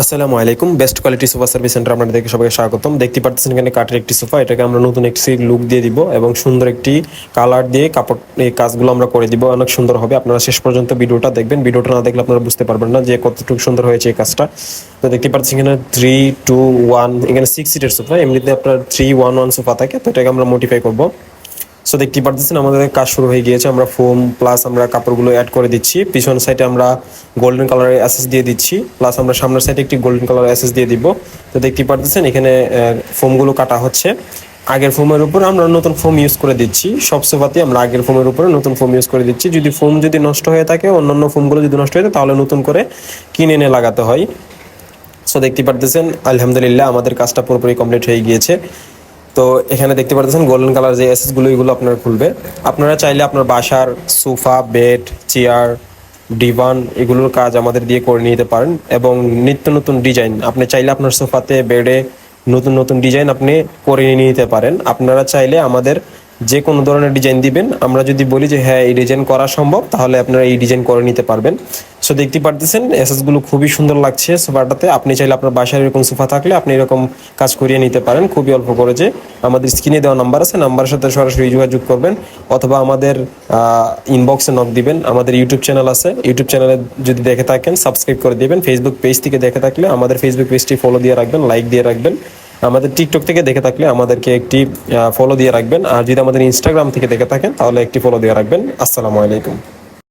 আসসালামু আলাইকুম। Best quality sofa service centre আপনাদেরকে সবাইকে স্বাগতম। দেখতে পাচ্ছেন এখানে কাঠের একটি সোফা এটাকে আমরা নতুন একটি লুক দিয়ে দিব এবং সুন্দর একটি কালার দিয়ে কাপড় এই কাজগুলো আমরা করে দিব। অনেক সুন্দর হবে। আপনারা শেষ পর্যন্ত ভিডিওটা দেখবেন। ভিডিওটা না দেখলে আপনারা বুঝতে পারবেন না যে কতটুকু সুন্দর হয়েছে এই কাজটা। তো দেখতে পাচ্ছেন এখানে থ্রি টু ওয়ান এখানে সিক্স সিটের সোফা এমনিতে আপনার থ্রি ওয়ান ওয়ান সোফা থাকে। তো এটাকে আমরা মডিফাই করব। সো দেখতে পারতেছেন, আমাদের কাজ শুরু হয়ে গিয়েছে। আমরা ফোম প্লাস আমরা কাপড়গুলো অ্যাড করে দিচ্ছি। পিছন সাইডে আমরা গোল্ডেন কালারের অ্যাসেস দিয়ে দিচ্ছি। প্লাস আমরা সামনের সাইডে একটি গোল্ডেন কালার অ্যাসেস দিয়ে দিব। তো, দেখতে পারতেছেন, এখানে ফোমগুলো কাটা হচ্ছে। আগের ফোমের উপর আমরা নতুন ফোম ইউজ করে দিচ্ছি। সব সোফাতে আমরা আগের ফোমের উপরে নতুন ফোম ইউজ করে দিচ্ছি। যদি ফোম যদি নষ্ট হয়ে থাকে, অন্যান্য ফোমগুলো যদি নষ্ট হয়ে থাকে, তাহলে নতুন করে কিনে এনে লাগাতে হয়। সো দেখতে পারতেছেন, আলহামদুলিল্লাহ, আমাদের কাজটা পুরোপুরি কমপ্লিট হয়ে গিয়েছে। তো এখানে দেখতে পারতেছেন গোল্ডেন কালার যে এসএসগুলো, এগুলো আপনার খুলবে। আপনারা চাইলে আপনার বাসার সোফা বেড চেয়ার ডিভান এগুলোর কাজ আমাদের দিয়ে করে নিতে পারেন এবং নিত্য নতুন ডিজাইন আপনি চাইলে আপনার সোফাতে বেডে নতুন নতুন ডিজাইন আপনি করে নিতে পারেন। আপনারা চাইলে আমাদের যে কোনো ধরনের ডিজাইন দিবেন। আমরা যদি বলি যে হ্যাঁ এই ডিজাইন করা সম্ভব, তাহলে আপনারা এই ডিজাইন করে নিতে পারবেন। সো দেখতে পারতেছেন। এসএসগুলো খুবই সুন্দর লাগছে সোফাটাতে। আপনি চাইলে আপনার বাসায় এরকম সোফা থাকলে আপনি এরকম কাজ করিয়ে নিতে পারেন। খুবই অল্প যে আমাদের স্ক্রিনে দেওয়া নাম্বার আছে, নাম্বারের সাথে সরাসরি যোগাযোগ করবেন অথবা আমাদের ইনবক্সে নক দিবেন। আমাদের ইউটিউব চ্যানেল আছে। ইউটিউব চ্যানেলে যদি দেখে থাকেন সাবস্ক্রাইব করে দিবেন। ফেসবুক পেজ থেকে দেখে থাকলে আমাদের ফেসবুক পেজটি ফলো দিয়ে রাখবেন লাইক দিয়ে রাখবেন। আমাদের টিকটক থেকে দেখে থাকলে আমাদেরকে একটি ফলো দিয়ে রাখবেন। আর যদি আমাদের ইনস্টাগ্রাম থেকে দেখে থাকেন, তাহলে একটি ফলো দিয়ে রাখবেন। আসসালামু আলাইকুম।